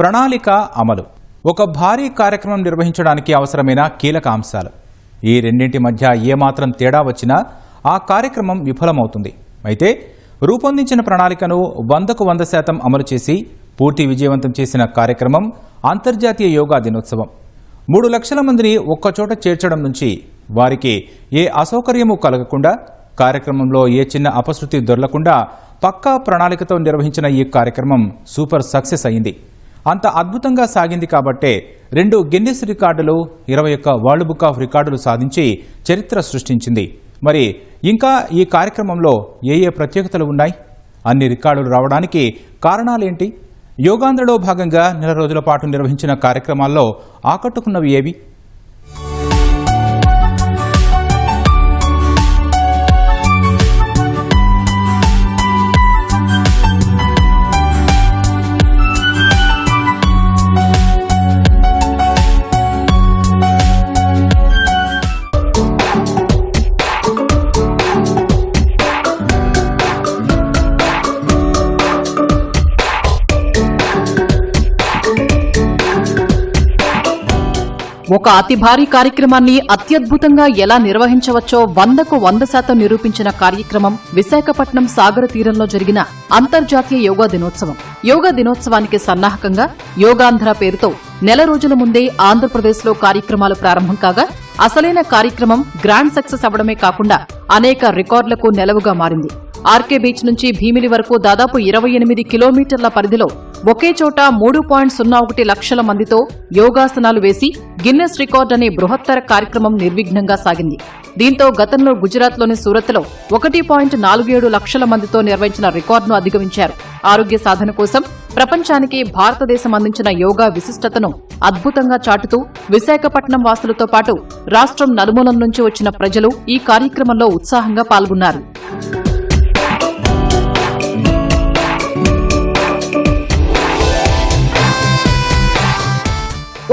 ప్రణాళిక అమలు. ఒక భారీ కార్యక్రమం నిర్వహించడానికి అవసరమైన కీలక అంశాలు. ఈ రెండింటి మధ్య ఏమాత్రం తేడా వచ్చినా ఆ కార్యక్రమం విఫలమవుతుంది. అయితే రూపొందించిన ప్రణాళికను వందకు వంద శాతం అమలు చేసి పూర్తి విజయవంతం చేసిన కార్యక్రమం అంతర్జాతీయ యోగా దినోత్సవం. మూడు లక్షల మందిని ఒక్కచోట చేర్చడం నుంచి వారికి ఏ అసౌకర్యము కలగకుండా కార్యక్రమంలో ఏ చిన్న అపశృతి దొరలకుండా పక్కా ప్రణాళికతో నిర్వహించిన ఈ కార్యక్రమం సూపర్ సక్సెస్ అయింది. అంత అద్భుతంగా సాగింది కాబట్టే రెండు గిన్నిస్ రికార్డులు ఇరవై ఒక్క వరల్డ్ బుక్ ఆఫ్ రికార్డులు సాధించి చరిత్ర సృష్టించింది. మరి ఇంకా ఈ కార్యక్రమంలో ఏ ఏ ప్రత్యేకతలు ఉన్నాయి? అన్ని రికార్డులు రావడానికి కారణాలేంటి? యోగాంధ్రలో భాగంగా నెల రోజుల పాటు నిర్వహించిన కార్యక్రమాల్లో ఆకట్టుకున్నవి ఏవి? ఒక అతి భారీ కార్యక్రమాన్ని అత్యద్భుతంగా ఎలా నిర్వహించవచ్చో వందకు వంద శాతం నిరూపించిన కార్యక్రమం విశాఖపట్నం సాగర తీరంలో జరిగిన అంతర్జాతీయ యోగా దినోత్సవం. యోగా దినోత్సవానికి సన్నాహకంగా యోగాంధ్ర పేరుతో నెల రోజుల ముందే ఆంధ్రప్రదేశ్లో కార్యక్రమాలు ప్రారంభం కాగా అసలైన కార్యక్రమం గ్రాండ్ సక్సెస్ అవడమే కాకుండా అనేక రికార్డులకు నెలవుగా మారింది. ఆర్కే బీచ్ నుంచి భీమిలి వరకు దాదాపు ఇరవై ఎనిమిది కిలోమీటర్ల పరిధిలో ఒకే చోట మూడు పాయింట్ సున్నా ఒకటి లక్షల మందితో యోగాసనాలు వేసి గిన్నెస్ రికార్డ్ అనే బృహత్తర కార్యక్రమం నిర్విఘ్నంగా సాగింది. దీంతో గతంలో గుజరాత్లోని సూరత్లో ఒకటి పాయింట్ నాలుగు ఏడు లక్షల మందితో నిర్వహించిన రికార్డును అధిగమించారు. ఆరోగ్య సాధన కోసం ప్రపంచానికి భారతదేశం అందించిన యోగా విశిష్టతను అద్భుతంగా చాటుతూ విశాఖపట్నం వాసులతో పాటు రాష్ట్రం నలుమూలం నుంచి వచ్చిన ప్రజలు ఈ కార్యక్రమంలో ఉత్సాహంగా పాల్గొన్నారు.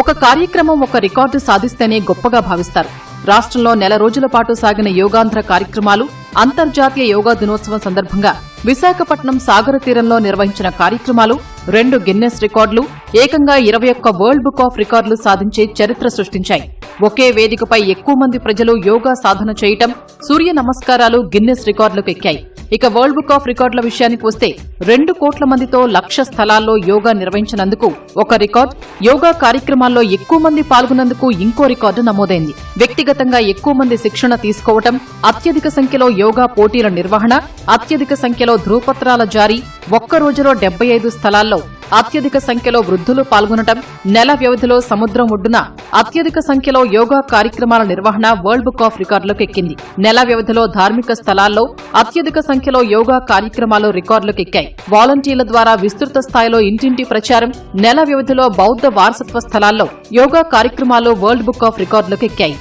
ఒక కార్యక్రమం ఒక రికార్డు సాధిస్తేనే గొప్పగా భావిస్తారు. రాష్ట్రంలో నెల రోజుల పాటు సాగిన యోగాంధ్ర కార్యక్రమాలు అంతర్జాతీయ యోగా దినోత్సవం సందర్భంగా విశాఖపట్నం సాగర తీరంలో నిర్వహించిన కార్యక్రమాలు రెండు గిన్నెస్ రికార్డులు ఏకంగా ఇరవై ఒక్క వరల్డ్ బుక్ ఆఫ్ రికార్డులు సాధించే చరిత్ర సృష్టించాయి. ఒకే వేదికపై ఎక్కువ మంది ప్రజలు యోగా సాధన చేయటం సూర్య నమస్కారాలు గిన్నెస్ రికార్డులకు ఎక్కాయి. ఇక వరల్డ్ బుక్ ఆఫ్ రికార్డుల విషయానికి వస్తే రెండు కోట్ల మందితో లక్ష స్థలాల్లో యోగా నిర్వహించినందుకు ఒక రికార్డ్ యోగా కార్యక్రమాల్లో ఎక్కువ మంది పాల్గొన్నందుకు ఇంకో రికార్డు నమోదైంది. వ్యక్తిగతంగా ఎక్కువ మంది శిక్షణ తీసుకోవటం అత్యధిక సంఖ్యలో యోగా పోటీల నిర్వహణ అత్యధిక సంఖ్యలో ధృవపత్రాల జారీ ఒక్క రోజులో డెబ్బై ఐదు స్థలాల్లో అత్యధిక సంఖ్యలో వృద్ధులు పాల్గొనటం నెల వ్యవధిలో సముద్రం ఒడ్డున అత్యధిక సంఖ్యలో యోగా కార్యక్రమాల నిర్వహణ వరల్డ్ బుక్ ఆఫ్ రికార్డులకు ఎక్కింది నెల వ్యవధిలో ధార్మిక స్థలాల్లో అత్యధిక సంఖ్యలో యోగా కార్యక్రమాలు రికార్డులకు ఎక్కాయి వాలంటీర్ల ద్వారా విస్తృత స్థాయిలో ఇంటింటి ప్రచారం నెల వ్యవధిలో బౌద్ధ వారసత్వ స్థలాల్లో యోగా కార్యక్రమాలు వరల్డ్ బుక్ ఆఫ్ రికార్డులకు ఎక్కాయి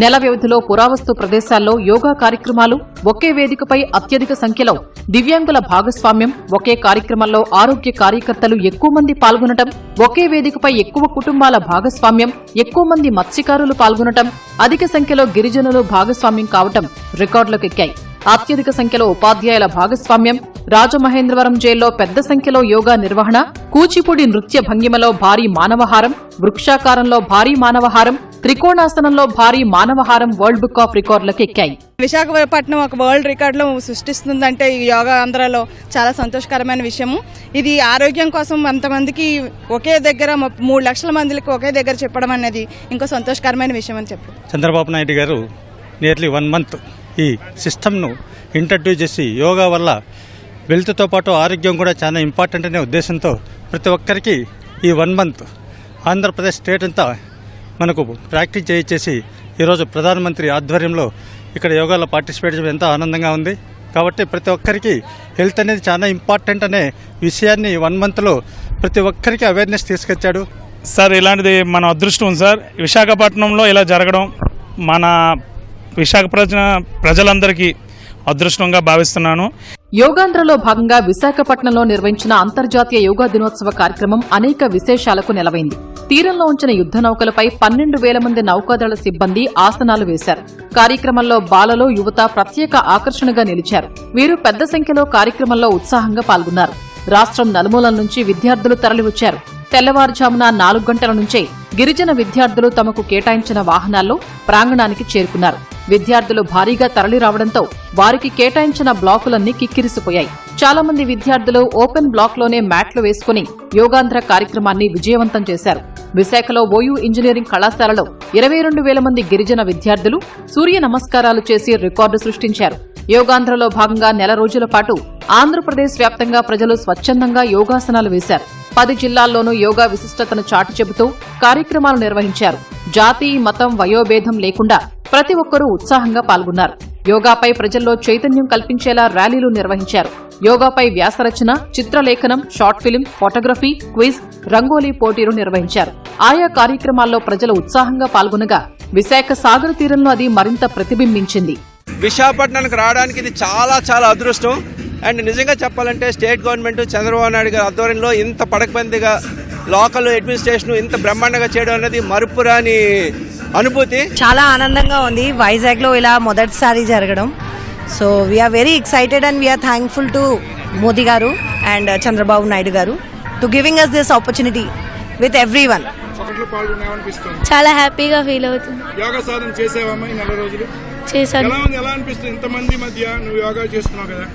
నెల వ్యవధిలో పురావస్తు ప్రదేశాల్లో యోగా కార్యక్రమాలు ఒకే వేదికపై అత్యధిక సంఖ్యలో దివ్యాంగుల భాగస్వామ్యం ఒకే కార్యక్రమంలో ఆరోగ్య కార్యకర్తలు ఎక్కువ మంది పాల్గొనటం ఒకే వేదికపై ఎక్కువ కుటుంబాల భాగస్వామ్యం ఎక్కువ మంది మత్స్యకారులు పాల్గొనటం అధిక సంఖ్యలో గిరిజనులు భాగస్వామ్యం కావటం రికార్డులకు ఎక్కాయి అత్యధిక సంఖ్యలో ఉపాధ్యాయుల భాగస్వామ్యం రాజమహేంద్రవరం జైల్లో పెద్ద సంఖ్యలో యోగా నిర్వహణ కూచిపూడి నృత్య భంగిమలో భారీ మానవహారం వృక్షాకారంలో భారీ మానవహారం త్రికోణాసనంలో భారీ మానవహారం వరల్డ్ బుక్ ఆఫ్ రికార్డులకు ఎక్కాయి. విశాఖపట్నం ఒక వరల్డ్ రికార్డులో సృష్టిస్తుందంటే ఈ యోగా ఆంధ్రాలో చాలా సంతోషకరమైన విషయము. ఇది ఆరోగ్యం కోసం అంతమందికి ఒకే దగ్గర మూడు లక్షల మందికి ఒకే దగ్గర చెప్పడం అనేది ఇంకో సంతోషకరమైన విషయం అని చెప్పు. చంద్రబాబు నాయుడు గారు నియర్లీ వన్ మంత్ ఈ సిస్టమ్ను ఇంట్రడ్యూస్ చేసి యోగా వల్ల వెల్త్తో పాటు ఆరోగ్యం కూడా చాలా ఇంపార్టెంట్ అనే ఉద్దేశంతో ప్రతి ఒక్కరికి ఈ వన్ మంత్ ఆంధ్రప్రదేశ్ స్టేట్ అంతా మనకు ప్రాక్టీస్ చేయించేసి ఈరోజు ప్రధానమంత్రి ఆధ్వర్యంలో ఇక్కడ యోగాలో పార్టిసిపేట్ చేయడం ఎంతో ఆనందంగా ఉంది. కాబట్టి ప్రతి ఒక్కరికి హెల్త్ అనేది చాలా ఇంపార్టెంట్ అనే విషయాన్ని వన్ మంత్లో ప్రతి ఒక్కరికి అవేర్నెస్ తీసుకొచ్చాడు. సార్ ఇలాంటిది మన అదృష్టం సార్. విశాఖపట్నంలో ఇలా జరగడం మన విశాఖ ప్రజ ప్రజలందరికీ అదృష్టంగా భావిస్తున్నాను. యోగాంధ్రలో భాగంగా విశాఖపట్నంలో నిర్వహించిన అంతర్జాతీయ యోగా దినోత్సవ కార్యక్రమం అనేక విశేషాలకు నెలవైంది. తీరంలో ఉంచిన యుద్ధ నౌకలపై పన్నెండు వేల మంది నౌకాదళ సిబ్బంది ఆసనాలు వేశారు. కార్యక్రమంలో బాలలు యువత ప్రత్యేక ఆకర్షణగా నిలిచారు. వీరు పెద్ద సంఖ్యలో కార్యక్రమంలో ఉత్సాహంగా పాల్గొన్నారు. రాష్ట్రం నలుమూలల నుంచి విద్యార్థులు తరలివచ్చారు. తెల్లవారుజామున నాలుగు గంటల నుంచే గిరిజన విద్యార్థులు తమకు కేటాయించిన వాహనాల్లో ప్రాంగణానికి చేరుకున్నారు. విద్యార్థులు భారీగా తరలిరావడంతో వారికి కేటాయించిన బ్లాకులన్నీ కిక్కిరిసిపోయాయి. చాలా మంది విద్యార్థులు ఓపెన్ బ్లాక్లోనే మ్యాట్లు వేసుకుని యోగాంధ్ర కార్యక్రమాన్ని విజయవంతం చేశారు. విశాఖలో ఓయూ ఇంజనీరింగ్ కళాశాలలో ఇరవై రెండు వేల మంది గిరిజన విద్యార్థులు సూర్య నమస్కారాలు చేసి రికార్డు సృష్టించారు. యోగాంధ్రలో భాగంగా నెల రోజుల పాటు ఆంధ్రప్రదేశ్ వ్యాప్తంగా ప్రజలు స్వచ్ఛందంగా యోగాసనాలు వేశారు. పది జిల్లాల్లోనూ యోగా విశిష్టతను చాటి చెబుతూ కార్యక్రమాలు నిర్వహించారు. జాతి మతం వయోభేదం లేకుండా ప్రతి ఒక్కరూ ఉత్సాహంగా పాల్గొన్నారు. యోగాపై ప్రజల్లో చైతన్యం కల్పించేలా ర్యాలీలు నిర్వహించారు. యోగాపై వ్యాసరచన చిత్రలేఖనం short film photography quiz rangoli పోటీలు నిర్వహించారు. ఆయా కార్యక్రమాల్లో ప్రజలు ఉత్సాహంగా పాల్గొనగా విశాఖ సాగర తీరంలో అది మరింత ప్రతిబింబించింది. విశాఖపట్నానికి రావడానికి ఇది చాలా చాలా అదృష్టం. అండ్ నిజంగా చెప్పాలంటే స్టేట్ గవర్నమెంట్ చంద్రబాబు నాయుడు గారి ఆధ్వర్యంలో ఇంత పడకబందిగా లోకల్ అడ్మినిస్ట్రేషన్ ఇంత బ్రహ్మాండంగా చేయడం అనేది మరుపురాని అనుభూతి. చాలా ఆనందంగా ఉంది. వైజాగ్లో ఇలా మొదటిసారి జరగడం. So we are very excited and we are thankful to Modi garu and Chandrababu Naidu garu to giving us this opportunity with everyone చాలా హ్యాపీగా ఫీల్ అవుతుంది. యోగా సాధన చేసావమ్మా ఈ నెల రోజులు? చేశాను. ఎలా అనిపిస్తుంది? ఇంతమంది మధ్య నువ్వు యోగా చేస్తున్నావు కదా.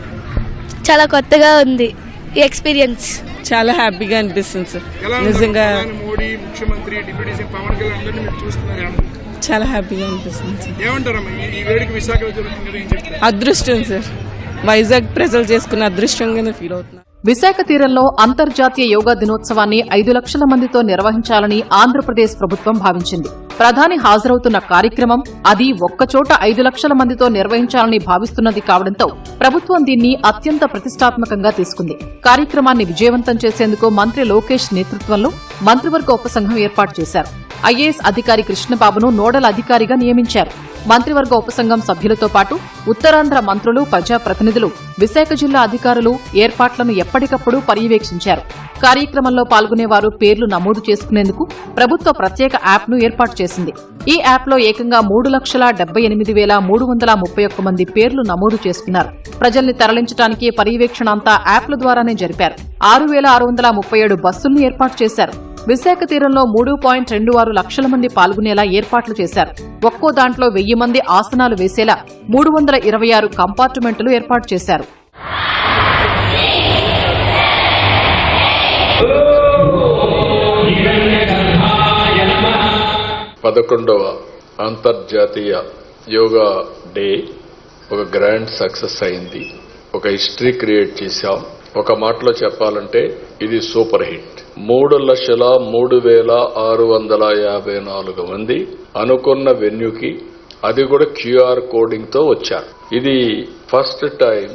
చాలా కొత్తగా ఉంది ఈ ఎక్స్పీరియన్స్. చాలా హ్యాపీగా అనిపిస్తుంది సార్. నిజంగా ప్రధాని మోడీ ముఖ్యమంత్రి డిప్యూటీ సీఎం పవన్ కళ్యాణ్ అందరినీ మీరు చూస్తున్నారు? ఏమన్నా? చాలా హ్యాపీగా అనిపిస్తుంది సార్. ఏమంటారమ్మా? ఈ- ఈ వేడికి విశాఖలో జరుగుతుంది కదా ఏం చెప్తారు? అదృష్టం సార్. వైజాగ్ ప్రజలు చేసుకున్న అదృష్టంగానే ఫీల్ అవుతున్నా. విశాఖ తీరంలో అంతర్జాతీయ యోగా దినోత్సవాన్ని ఐదు లక్షల మందితో నిర్వహించాలని ఆంధ్రప్రదేశ్ ప్రభుత్వం భావించింది. ప్రధాని హాజరవుతున్న కార్యక్రమం అది ఒక్కచోట ఐదు లక్షల మందితో నిర్వహించాలని భావిస్తున్నది కావడంతో ప్రభుత్వం దీన్ని అత్యంత ప్రతిష్టాత్మకంగా తీసుకుంది. కార్యక్రమాన్ని విజయవంతం చేసేందుకు మంత్రి లోకేష్ నేతృత్వంలో మంత్రివర్గ ఉపసంఘం ఏర్పాటు చేశారు. ఐఏఎస్ అధికారి కృష్ణబాబును నోడల్ అధికారిగా నియమించారు. మంత్రివర్గ ఉపసంఘం సభ్యులతో పాటు ఉత్తరాంధ్ర మంత్రులు ప్రజాప్రతినిధులు విశాఖ జిల్లా అధికారులు ఏర్పాట్లను ఎప్పటికప్పుడు పర్యవేక్షించారు. కార్యక్రమంలో పాల్గొనేవారు పేర్లు నమోదు చేసుకునేందుకు ప్రభుత్వ ప్రత్యేక యాప్ను ఏర్పాటు చేసింది. ఈ యాప్లో ఏకంగా మూడు లక్షల డెబ్బై ఎనిమిది వేల మూడు వందల ముప్పై ఒక్క మంది పేర్లు నమోదు చేసుకున్నారు. ప్రజల్ని తరలించడానికి పర్యవేక్షణ అంతా యాప్ల ద్వారానే జరిపారు. ఆరు వేల ఆరు వందల ముప్పై ఏడు బస్సుల్ని ఏర్పాటు చేశారు. విశాఖ తీరంలో మూడు పాయింట్ రెండు ఆరు లక్షల మంది పాల్గొనేలా ఏర్పాట్లు చేశారు. ఒక్కో దాంట్లో వెయ్యి మంది ఆసనాలు వేసేలా మూడు వందల ఇరవై ఆరు కంపార్ట్మెంట్లు ఏర్పాటు చేశారు. పదకొండవ అంతర్జాతీయ యోగా డే ఒక గ్రాండ్ సక్సెస్ అయింది. ఒక హిస్టరీ క్రియేట్ చేశాం. ఒక మాటలో చెప్పాలంటే ఇది సూపర్ హిట్. మూడు లక్షల మూడు వేల ఆరు వందల యాభై నాలుగు మంది అనుకున్న వెన్యూకి అది కూడా క్యూఆర్ కోడింగ్తో వచ్చారు. ఇది ఫస్ట్ టైం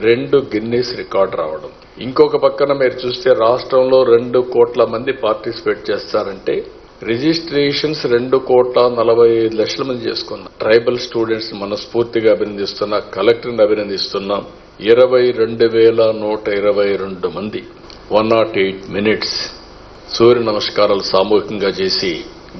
రెండు గిన్నీస్ రికార్డ్ రావడం. ఇంకొక పక్కన మీరు చూస్తే రాష్ట్రంలో రెండు కోట్ల మంది పార్టిసిపేట్ చేస్తారంటే రిజిస్ట్రేషన్స్ రెండు కోట్ల నలభై ఐదు లక్షల మంది చేసుకున్నాం. ట్రైబల్ స్టూడెంట్స్ మనస్ఫూర్తిగా అభినందిస్తున్నా కలెక్టర్ని అభినందిస్తున్నాం ఇరవై రెండు వేల నూట ఇరవై రెండు మంది. వన్ నాట్ ఎయిట్ మినిట్స్ సూర్య నమస్కారాలు సామూహికంగా చేసి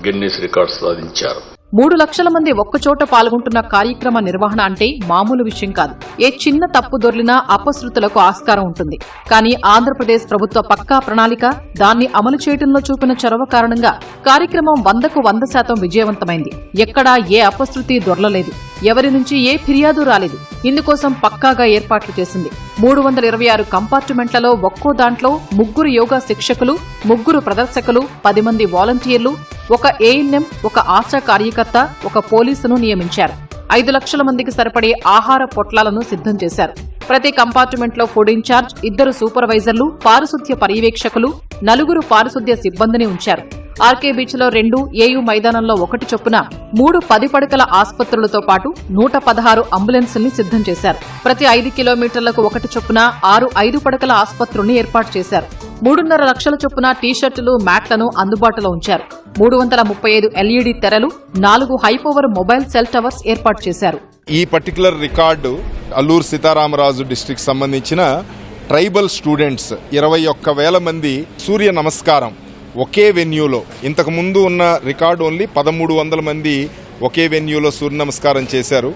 గిన్నీస్ రికార్డ్స్ సాధించారు. మూడు లక్షల మంది ఒక్కచోట పాల్గొంటున్న కార్యక్రమ నిర్వహణ అంటే మామూలు విషయం కాదు. ఏ చిన్న తప్పు దొర్లినా అపశృతులకు ఆస్కారం ఉంటుంది. కానీ ఆంధ్రప్రదేశ్ ప్రభుత్వ పక్కా ప్రణాళిక దాన్ని అమలు చేయడంలో చూపిన చొరవ కారణంగా కార్యక్రమం వందకు వంద శాతం విజయవంతమైంది. ఎక్కడా ఏ అపశృతి దొర్లలేదు. ఎవరి నుంచి ఏ ఫిర్యాదు రాలేదు. ఇందుకోసం పక్కాగా ఏర్పాట్లు చేసింది. మూడు వందల ఇరవై ఆరు కంపార్ట్మెంట్లలో ఒక్కో దాంట్లో ముగ్గురు యోగా శిక్షకులు ముగ్గురు ప్రదర్శకులు పది మంది వాలంటీర్లు ఒక ఏఎన్ఎం ఒక ఆశా కార్యకర్త ఒక పోలీసును నియమించారు. ఐదు లక్షల మందికి సరిపడే ఆహార పొట్లాలను సిద్ధం చేశారు. ప్రతి కంపార్ట్మెంట్లో ఫుడ్ ఇన్ఛార్జ్ ఇద్దరు సూపర్వైజర్లు పారిశుద్ధ్య పర్యవేక్షకులు నలుగురు పారిశుద్ధ్య సిబ్బందిని ఉంచారు. ఆర్కే బీచ్లో రెండు ఏయూ మైదానంలో ఒకటి చొప్పున మూడు పది పడకల ఆసుపత్రులతో పాటు నూట పదహారు అంబులెన్సుల్ని సిద్ధం చేశారు. ప్రతి ఐదు కిలోమీటర్లకు ఒకటి చొప్పున ఆరు ఐదు పడకల ఆసుపత్రుల్ని ఏర్పాటు చేశారు. మూడున్నర లక్షల చొప్పున టీషర్టులు మ్యాట్లను అందుబాటులో ఉంచారు. మూడు వందల ముప్పై ఐదు ఎల్ఈడీ తెరలు నాలుగు హైపవర్ మొబైల్ సెల్ టవర్స్ ఏర్పాటు చేశారు. ఈ particular record Alluri Sitarama Raju district సంబంధించిన ట్రైబల్ స్టూడెంట్స్ ఇరవై ఒక్క వేల మంది సూర్య నమస్కారం. ఒకే వెన్యూలో ఇంతకుముందు ఉన్న రికార్డు ఓన్లీ పదమూడు వందల మంది ఒకే వెన్యూలో సూర్య నమస్కారం చేశారు.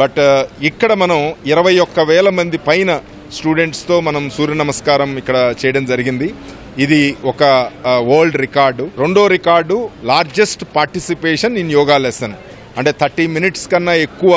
బట్ ఇక్కడ మనం ఇరవై ఒక్క వేల మంది పైన స్టూడెంట్స్తో మనం సూర్య నమస్కారం ఇక్కడ చేయడం జరిగింది. ఇది ఒక వరల్డ్ రికార్డు. రెండో record largest participation in yoga lesson. అంటే థర్టీ మినిట్స్ కన్నా ఎక్కువ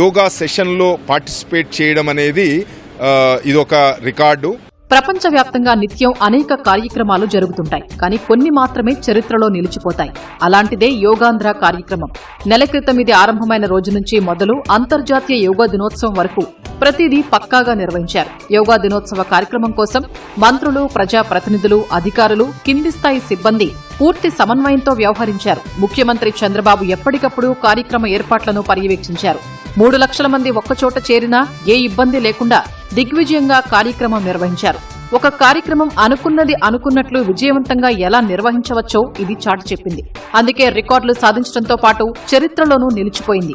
యోగా సెషన్లో పార్టిసిపేట్ చేయడం అనేది ఇది ఇదొక రికార్డు. ప్రపంచవ్యాప్తంగా నిత్యం అనేక కార్యక్రమాలు జరుగుతుంటాయి. కానీ కొన్ని మాత్రమే చరిత్రలో నిలిచిపోతాయి. అలాంటిదే యోగాంధ్ర కార్యక్రమం. నెల క్రితం ఇది ఆరంభమైన రోజు నుంచి మొదలు అంతర్జాతీయ యోగా దినోత్సవం వరకు ప్రతిదీ పక్కాగా నిర్వహించారు. యోగా దినోత్సవ కార్యక్రమం కోసం మంత్రులు ప్రజా ప్రతినిధులు అధికారులు కింది స్థాయి సిబ్బంది పూర్తి సమన్వయంతో వ్యవహరించారు. ముఖ్యమంత్రి చంద్రబాబు ఎప్పటికప్పుడు కార్యక్రమ ఏర్పాట్లను పర్యవేక్షించారు. మూడు లక్షల మంది ఒక్కచోట చేరినా ఏ ఇబ్బంది లేకుండా దిగ్విజయంగా కార్యక్రమం నిర్వహించారు. ఒక కార్యక్రమం అనుకున్నది అనుకున్నట్లు విజయవంతంగా ఎలా నిర్వహించవచ్చో ఇది చాటి చెప్పింది. అందుకే రికార్డులు సాధించడంతో పాటు చరిత్రలోనూ నిలిచిపోయింది.